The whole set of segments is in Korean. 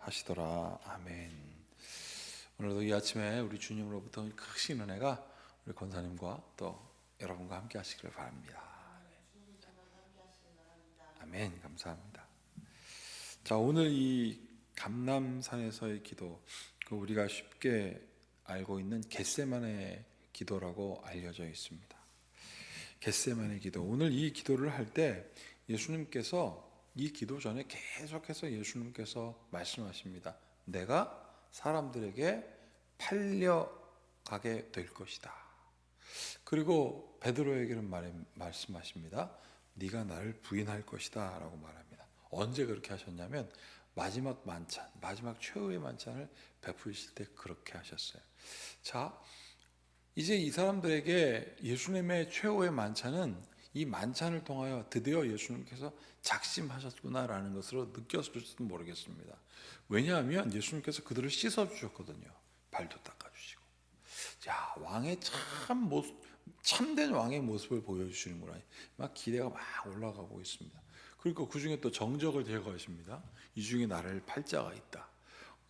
하시더라. 아멘. 오늘도 이 아침에 우리 주님으로부터 크신 은혜가 우리 권사님과 또 여러분과 함께 하시기를 바랍니다. 아멘. 감사합니다. 자, 오늘 이 감남산에서의 기도, 그 우리가 쉽게 알고 있는 겟세만의 기도라고 알려져 있습니다. 겟세만의 기도. 오늘 이 기도를 할 때 예수님께서 이 기도 전에 계속해서 예수님께서 말씀하십니다. 내가 사람들에게 팔려가게 될 것이다. 그리고 베드로에게는 말, 말씀하십니다. 네가 나를 부인할 것이다 라고 말합니다. 언제 그렇게 하셨냐면 마지막 만찬, 마지막 최후의 만찬을 베푸실 때 그렇게 하셨어요. 자, 이제 이 사람들에게 예수님의 최후의 만찬은 이 만찬을 통하여 드디어 예수님께서 작심하셨구나라는 것으로 느꼈을지도 모르겠습니다. 왜냐하면 예수님께서 그들을 씻어 주셨거든요. 발도 닦아 주시고. 자, 왕의 참 모습 참된 왕의 모습을 보여주시는구나. 막 기대가 막 올라가고 있습니다. 그리고 그 중에 또 정적을 제거하십니다. 이 중에 나를 팔자가 있다.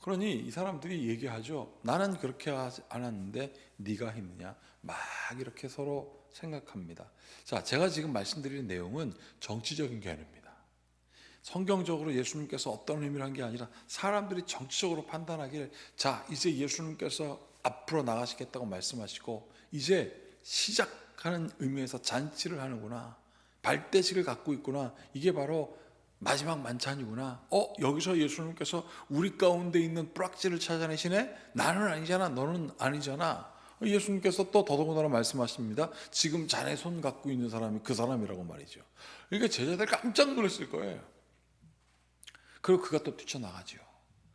그러니 이 사람들이 얘기하죠. 나는 그렇게 하지 않았는데 네가 했느냐. 막 이렇게 서로 생각합니다. 자, 제가 지금 말씀드리는 내용은 정치적인 개념입니다. 성경적으로 예수님께서 어떤 의미를 한 게 아니라 사람들이 정치적으로 판단하기를 자, 이제 예수님께서 앞으로 나가시겠다고 말씀하시고 이제 시작하는 의미에서 잔치를 하는구나. 발대식을 갖고 있구나. 이게 바로 마지막 만찬이구나. 어, 여기서 예수님께서 우리 가운데 있는 뿌락지를 찾아내시네? 나는 아니잖아. 너는 아니잖아. 예수님께서 또 더더군다나 말씀하십니다. 지금 자네 손 갖고 있는 사람이 그 사람이라고 말이죠. 그러니까 제자들 깜짝 놀랐을 거예요. 그리고 그가 또 뛰쳐나가죠.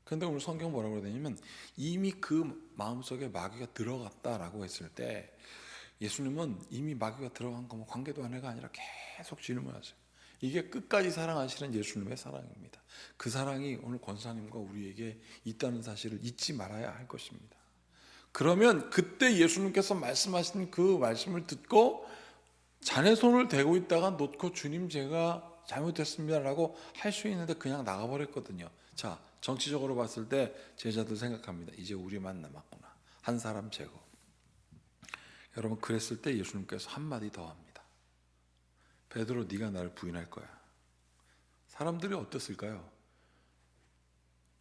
그런데 오늘 성경 뭐라고 그러냐면 이미 그 마음속에 마귀가 들어갔다라고 했을 때 예수님은 이미 마귀가 들어간 거면 관계도 아내가 아니라 계속 질문하세요. 이게 끝까지 사랑하시는 예수님의 사랑입니다. 그 사랑이 오늘 권사님과 우리에게 있다는 사실을 잊지 말아야 할 것입니다. 그러면 그때 예수님께서 말씀하신 그 말씀을 듣고 자네 손을 대고 있다가 놓고 주님 제가 잘못했습니다라고 할 수 있는데 그냥 나가버렸거든요. 자 정치적으로 봤을 때 제자들 생각합니다. 이제 우리만 남았구나. 한 사람 제거. 여러분 그랬을 때 예수님께서 한 마디 더 합니다. 베드로 네가 나를 부인할 거야. 사람들이 어땠을까요?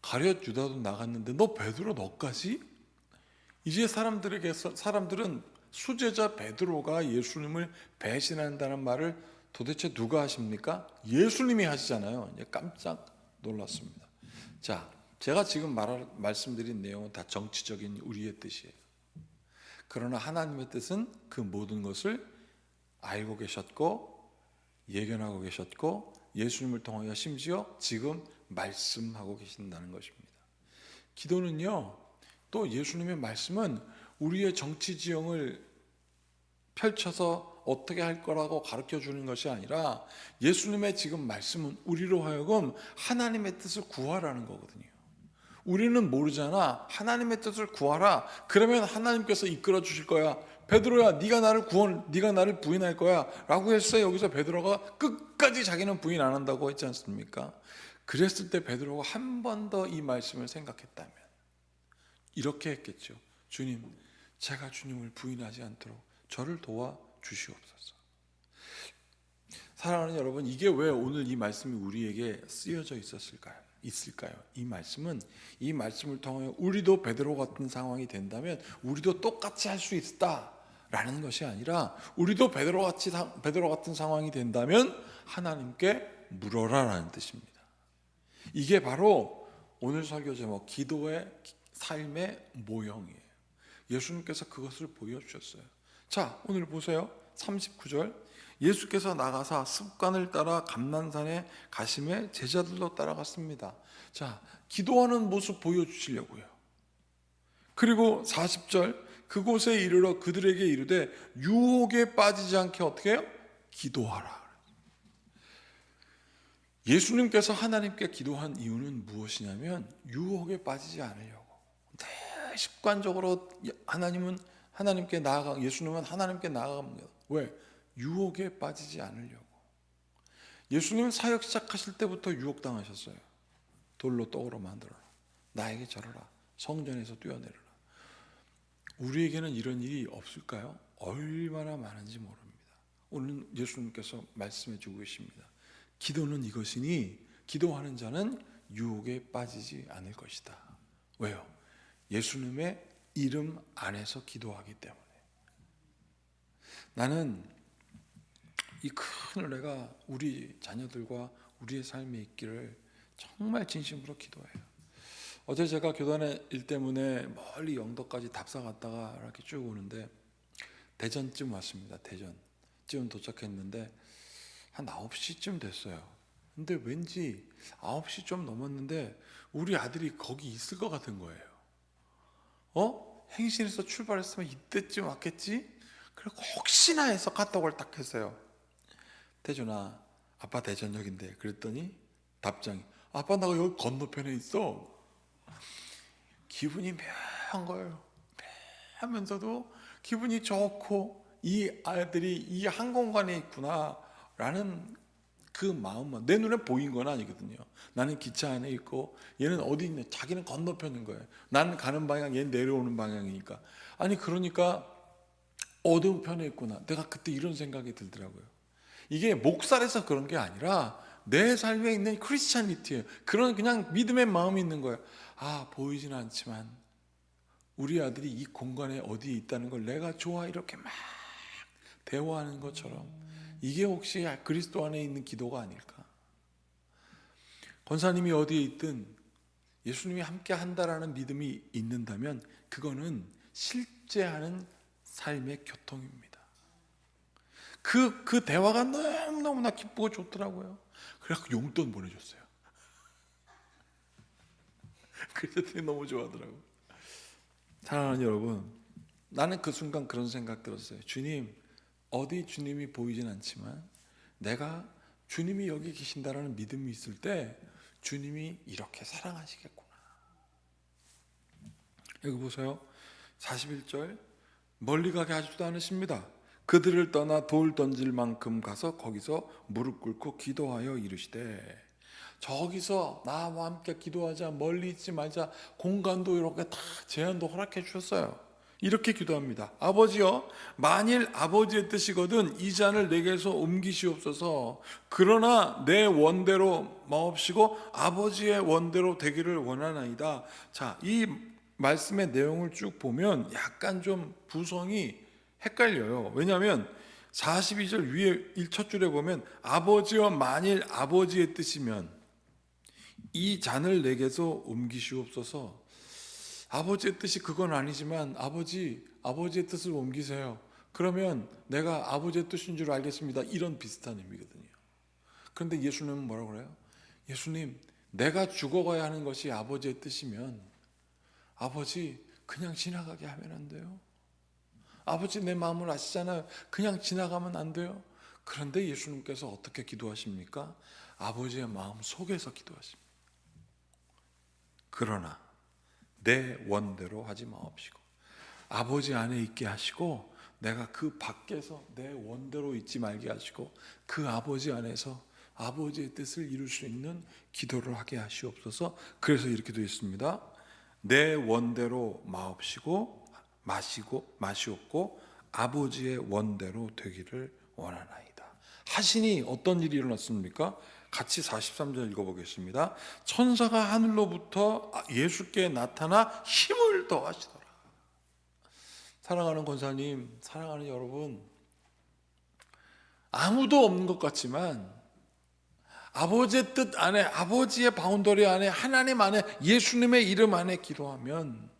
가룟 유다도 나갔는데 너 베드로 너까지? 이제 사람들에게 사람들은 수제자 베드로가 예수님을 배신한다는 말을 도대체 누가 하십니까? 예수님이 하시잖아요. 깜짝 놀랐습니다. 자, 제가 지금 말 말씀드린 내용은 다 정치적인 우리의 뜻이에요. 그러나 하나님의 뜻은 그 모든 것을 알고 계셨고 예견하고 계셨고 예수님을 통하여 심지어 지금 말씀하고 계신다는 것입니다. 기도는요. 또 예수님의 말씀은 우리의 정치 지형을 펼쳐서 어떻게 할 거라고 가르쳐 주는 것이 아니라 예수님의 지금 말씀은 우리로 하여금 하나님의 뜻을 구하라는 거거든요. 우리는 모르잖아. 하나님의 뜻을 구하라. 그러면 하나님께서 이끌어 주실 거야. 베드로야, 네가 나를 구원, 네가 나를 부인할 거야라고 했어요. 여기서 베드로가 끝까지 자기는 부인 안 한다고 했지 않습니까? 그랬을 때 베드로가 한 번 더 이 말씀을 생각했다면 이렇게 했겠죠. 주님, 제가 주님을 부인하지 않도록 저를 도와 주시옵소서. 사랑하는 여러분, 이게 왜 오늘 이 말씀이 우리에게 쓰여져 있었을까요? 있을까요? 이 말씀은 이 말씀을 통하여 우리도 베드로 같은 상황이 된다면 우리도 똑같이 할 수 있다라는 것이 아니라 우리도 베드로 같이 베드로 같은 상황이 된다면 하나님께 물어라라는 뜻입니다. 이게 바로 오늘 설교 제목 기도의 삶의 모형이에요. 예수님께서 그것을 보여주셨어요. 자, 오늘 보세요. 39절. 예수께서 나가사 습관을 따라 감난산에 가심에 제자들도 따라갔습니다. 자, 기도하는 모습 보여주시려고요. 그리고 40절. 그곳에 이르러 그들에게 이르되 유혹에 빠지지 않게 어떻게 해요? 기도하라. 예수님께서 하나님께 기도한 이유는 무엇이냐면 유혹에 빠지지 않으려고. 네, 습관적으로 하나님은 하나님께 나아가 예수님은 하나님께 나아갑니다. 왜? 유혹에 빠지지 않으려고. 예수님은 사역 시작하실 때부터 유혹 당하셨어요. 돌로 떡으로 만들어라. 나에게 절하라. 성전에서 뛰어내려라. 우리에게는 이런 일이 없을까요? 얼마나 많은지 모릅니다. 오늘 예수님께서 말씀해 주고 계십니다. 기도는 이것이니 기도하는 자는 유혹에 빠지지 않을 것이다. 왜요? 예수님의 이름 안에서 기도하기 때문에. 나는 이 큰 은혜가 우리 자녀들과 우리의 삶에 있기를 정말 진심으로 기도해요. 어제 제가 교단의 일 때문에 멀리 영덕까지 답사 갔다가 이렇게 쭉 오는데 대전쯤 왔습니다. 대전쯤 도착했는데 한 9시쯤 됐어요. 근데 왠지 9시 좀 넘었는데 우리 아들이 거기 있을 것 같은 거예요. 어? 행신에서 출발했으면 이때쯤 왔겠지? 그리고 혹시나 해서 카톡을 딱 했어요. 대준아, 아빠 대전역인데 그랬더니 답장이 아빠 나 여기 건너편에 있어. 기분이 묘한 거예요. 묘하면서도 기분이 좋고 이 아들이 이한 공간에 있구나라는 그 마음만 내 눈에 보인 건 아니거든요. 나는 기차 안에 있고 얘는 어디 있냐? 자기는 건너편인 거예요. 나는 가는 방향, 얘는 내려오는 방향이니까. 아니 그러니까 어두운 편에 있구나. 내가 그때 이런 생각이 들더라고요. 이게 목살에서 그런 게 아니라 내 삶에 있는 크리스찬리티예요. 그런 그냥 믿음의 마음이 있는 거예요. 아 보이지는 않지만 우리 아들이 이 공간에 어디에 있다는 걸 내가 좋아 이렇게 막 대화하는 것처럼 이게 혹시 그리스도 안에 있는 기도가 아닐까? 권사님이 어디에 있든 예수님이 함께 한다라는 믿음이 있는다면 그거는 실제 하는 삶의 교통입니다. 그, 그 대화가 너무너무나 기쁘고 좋더라고요. 그래서 용돈 보내줬어요. 그랬더니 너무 좋아하더라고요. 사랑하는 여러분, 나는 그 순간 그런 생각 들었어요. 주님, 어디 주님이 보이진 않지만 내가 주님이 여기 계신다라는 믿음이 있을 때 주님이 이렇게 사랑하시겠구나. 여기 보세요. 41절 멀리 가게 하지도 않으십니다. 그들을 떠나 돌 던질 만큼 가서 거기서 무릎 꿇고 기도하여 이르시되 저기서 나와 함께 기도하자 멀리 있지 말자 공간도 이렇게 다 제한도 허락해 주셨어요. 이렇게 기도합니다. 아버지여, 만일 아버지의 뜻이거든 이 잔을 내게서 옮기시옵소서. 그러나 내 원대로 마옵시고 아버지의 원대로 되기를 원하나이다. 자, 이 말씀의 내용을 쭉 보면 약간 좀 부성이 헷갈려요. 왜냐하면 42절 위에 첫 줄에 보면 아버지여 만일 아버지의 뜻이면 이 잔을 내게서 옮기시옵소서. 아버지의 뜻이 그건 아니지만 아버지 아버지의 뜻을 옮기세요. 그러면 내가 아버지의 뜻인 줄 알겠습니다. 이런 비슷한 의미거든요. 그런데 예수님은 뭐라고 그래요? 예수님, 내가 죽어가야 하는 것이 아버지의 뜻이면 아버지 그냥 지나가게 하면 안 돼요. 아버지 내 마음을 아시잖아요. 그냥 지나가면 안 돼요. 그런데 예수님께서 어떻게 기도하십니까? 아버지의 마음 속에서 기도하십니다. 그러나 내 원대로 하지 마옵시고 아버지 안에 있게 하시고 내가 그 밖에서 내 원대로 있지 말게 하시고 그 아버지 안에서 아버지의 뜻을 이룰 수 있는 기도를 하게 하시옵소서. 그래서 이렇게 되어 있습니다. 내 원대로 마옵시고 마시고 마시옵고 아버지의 원대로 되기를 원하나이다. 하시니 어떤 일이 일어났습니까? 같이 43절 읽어보겠습니다. 천사가 하늘로부터 예수께 나타나 힘을 더하시더라. 사랑하는 권사님, 사랑하는 여러분, 아무도 없는 것 같지만 아버지의 뜻 안에, 아버지의 바운더리 안에, 하나님 안에, 예수님의 이름 안에 기도하면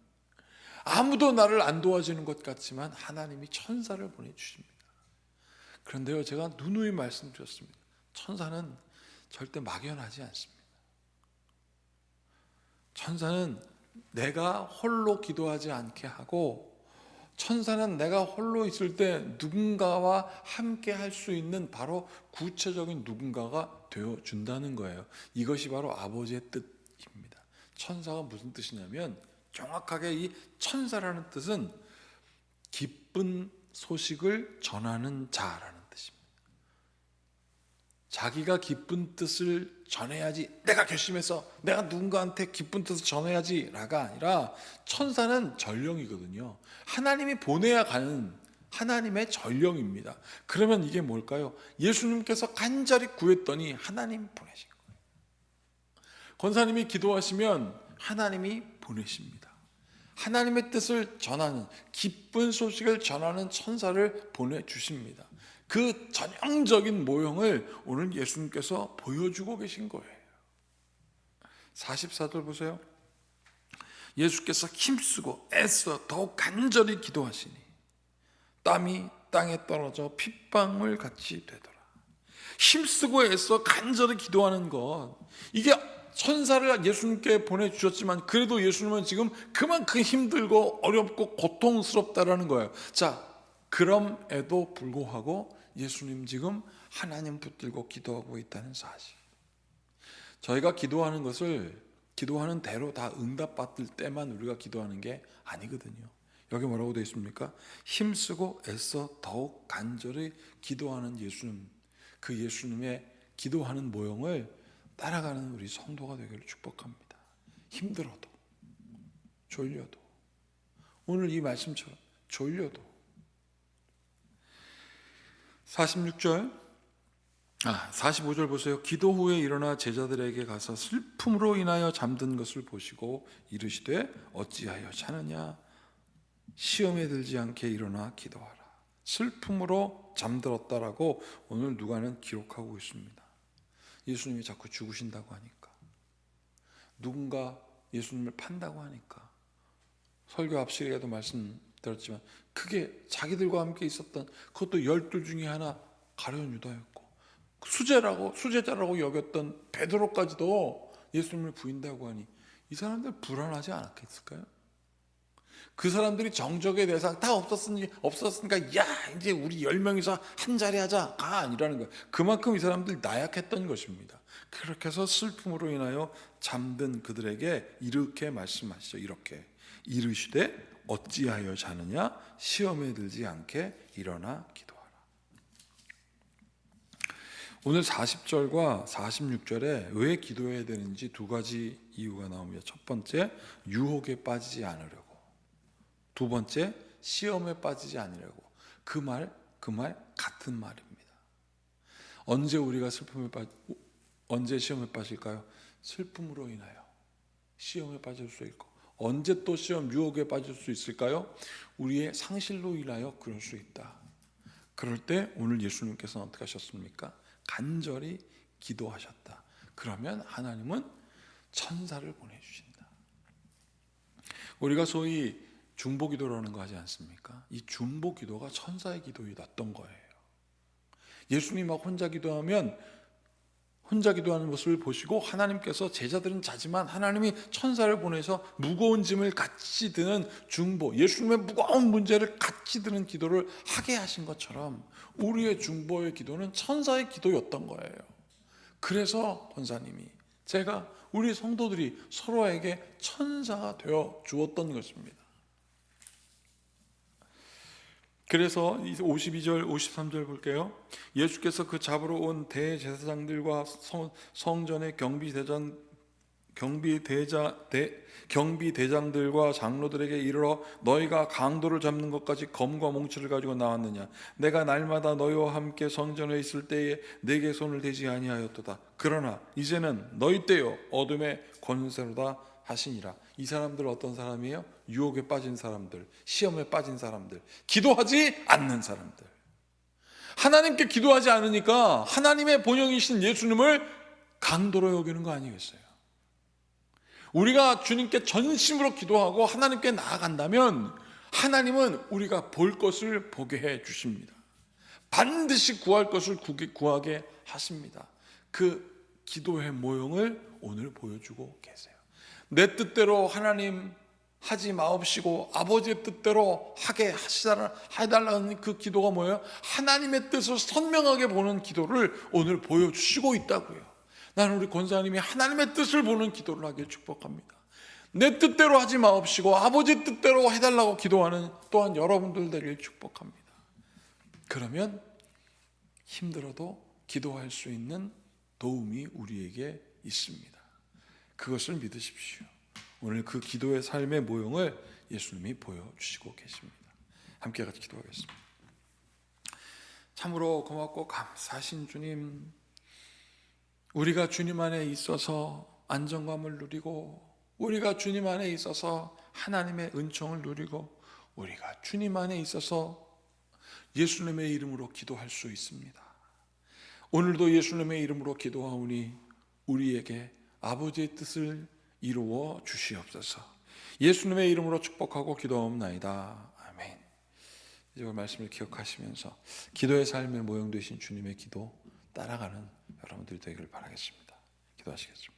아무도 나를 안 도와주는 것 같지만 하나님이 천사를 보내주십니다. 그런데요, 제가 누누이 말씀드렸습니다. 천사는 절대 막연하지 않습니다. 천사는 내가 홀로 기도하지 않게 하고 천사는 내가 홀로 있을 때 누군가와 함께 할 수 있는 바로 구체적인 누군가가 되어 준다는 거예요. 이것이 바로 아버지의 뜻입니다. 천사가 무슨 뜻이냐면 정확하게 이 천사라는 뜻은 기쁜 소식을 전하는 자라는. 자기가 기쁜 뜻을 전해야지. 내가 결심해서 내가 누군가한테 기쁜 뜻을 전해야지 라가 아니라 천사는 전령이거든요. 하나님이 보내야 가는 하나님의 전령입니다. 그러면 이게 뭘까요? 예수님께서 간절히 구했더니 하나님 보내신 거예요. 권사님이 기도하시면 하나님이 보내십니다. 하나님의 뜻을 전하는 기쁜 소식을 전하는 천사를 보내 주십니다. 그 전형적인 모형을 오늘 예수님께서 보여주고 계신 거예요. 44절 보세요. 예수께서 힘쓰고 애써 더욱 간절히 기도하시니 땀이 땅에 떨어져 핏방울 같이 되더라. 힘쓰고 애써 간절히 기도하는 것 이게 천사를 예수님께 보내주셨지만 그래도 예수님은 지금 그만큼 힘들고 어렵고 고통스럽다라는 거예요. 자, 그럼에도 불구하고 예수님 지금 하나님 붙들고 기도하고 있다는 사실. 저희가 기도하는 것을 기도하는 대로 다 응답받을 때만 우리가 기도하는 게 아니거든요. 여기 뭐라고 되어 있습니까? 힘쓰고 애써 더욱 간절히 기도하는 예수님, 그 예수님의 기도하는 모형을 따라가는 우리 성도가 되기를 축복합니다. 힘들어도, 졸려도, 오늘 이 말씀처럼 졸려도. 46절, 아, 45절 보세요. 기도 후에 일어나 제자들에게 가서 슬픔으로 인하여 잠든 것을 보시고 이르시되 어찌하여 자느냐 시험에 들지 않게 일어나 기도하라. 슬픔으로 잠들었다라고 오늘 누가는 기록하고 있습니다. 예수님이 자꾸 죽으신다고 하니까 누군가 예수님을 판다고 하니까 설교 앞 시간에도 말씀 드렸지만 그게 자기들과 함께 있었던 그것도 열둘 중에 하나 가룟 유다였고 수제라고 수제자라고 여겼던 베드로까지도 예수님을 부인다고 하니 이 사람들 불안하지 않았겠을까요? 그 사람들이 정적의 대상 다 없었으니 없었으니까 야 이제 우리 열 명이서 한 자리 하자 가 아니라는 거예요. 그만큼 이 사람들 나약했던 것입니다. 그렇게 해서 슬픔으로 인하여 잠든 그들에게 이렇게 말씀하시죠. 이렇게 이르시되 어찌하여 자느냐 시험에 들지 않게 일어나 기도하라. 오늘 40절과 46절에 왜 기도해야 되는지 두 가지 이유가 나옵니다. 첫 번째 유혹에 빠지지 않으려고. 두 번째 시험에 빠지지 않으려고 그 말 그 말 같은 말입니다. 언제 우리가 슬픔에 빠 언제 시험에 빠질까요? 슬픔으로 인하여 시험에 빠질 수 있고 언제 또 시험 유혹에 빠질 수 있을까요? 우리의 상실로 인하여 그럴 수 있다. 그럴 때 오늘 예수님께서는 어떻게 하셨습니까? 간절히 기도하셨다. 그러면 하나님은 천사를 보내주신다. 우리가 소위 중보 기도라는 거 하지 않습니까? 이 중보 기도가 천사의 기도였던 거예요. 예수님 막 혼자 기도하면 혼자 기도하는 모습을 보시고 하나님께서 제자들은 자지만 하나님이 천사를 보내서 무거운 짐을 같이 드는 중보, 예수님의 무거운 문제를 같이 드는 기도를 하게 하신 것처럼 우리의 중보의 기도는 천사의 기도였던 거예요. 그래서 권사님이 제가 우리 성도들이 서로에게 천사가 되어 주었던 것입니다. 그래서 52절, 53절 볼게요. 예수께서 그 잡으러 온 대제사장들과 성, 성전의 경비 대장 경비 대자 대 경비 대장들과 장로들에게 이르러 너희가 강도를 잡는 것까지 검과 몽치를 가지고 나왔느냐 내가 날마다 너희와 함께 성전에 있을 때에 내게 손을 대지 아니하였도다 그러나 이제는 너희 때요 어둠의 권세로다 하시니라 이 사람들 어떤 사람이에요? 유혹에 빠진 사람들, 시험에 빠진 사람들, 기도하지 않는 사람들. 하나님께 기도하지 않으니까 하나님의 본영이신 예수님을 강도로 여기는 거 아니겠어요? 우리가 주님께 전심으로 기도하고 하나님께 나아간다면 하나님은 우리가 볼 것을 보게 해 주십니다. 반드시 구할 것을 구하게 하십니다. 그 기도의 모형을 오늘 보여주고 계세요. 내 뜻대로 하나님 하지 마옵시고 아버지의 뜻대로 하게 하시라 해달라는 그 기도가 뭐예요? 하나님의 뜻을 선명하게 보는 기도를 오늘 보여주시고 있다고요. 나는 우리 권사님이 하나님의 뜻을 보는 기도를 하길 축복합니다. 내 뜻대로 하지 마옵시고 아버지 뜻대로 해달라고 기도하는 또한 여러분들 되길 축복합니다. 그러면 힘들어도 기도할 수 있는 도움이 우리에게 있습니다. 그것을 믿으십시오. 오늘 그 기도의 삶의 모형을 예수님이 보여주시고 계십니다. 함께 같이 기도하겠습니다. 참으로 고맙고 감사하신 주님, 우리가 주님 안에 있어서 안정감을 누리고, 우리가 주님 안에 있어서 하나님의 은총을 누리고, 우리가 주님 안에 있어서 예수님의 이름으로 기도할 수 있습니다. 오늘도 예수님의 이름으로 기도하오니 우리에게 아버지의 뜻을 이루어 주시옵소서. 예수님의 이름으로 축복하고 기도하옵나이다. 아멘. 이제 그 말씀을 기억하시면서 기도의 삶의 모형 되신 주님의 기도 따라가는 여러분들이 되기를 바라겠습니다. 기도하시겠습니다.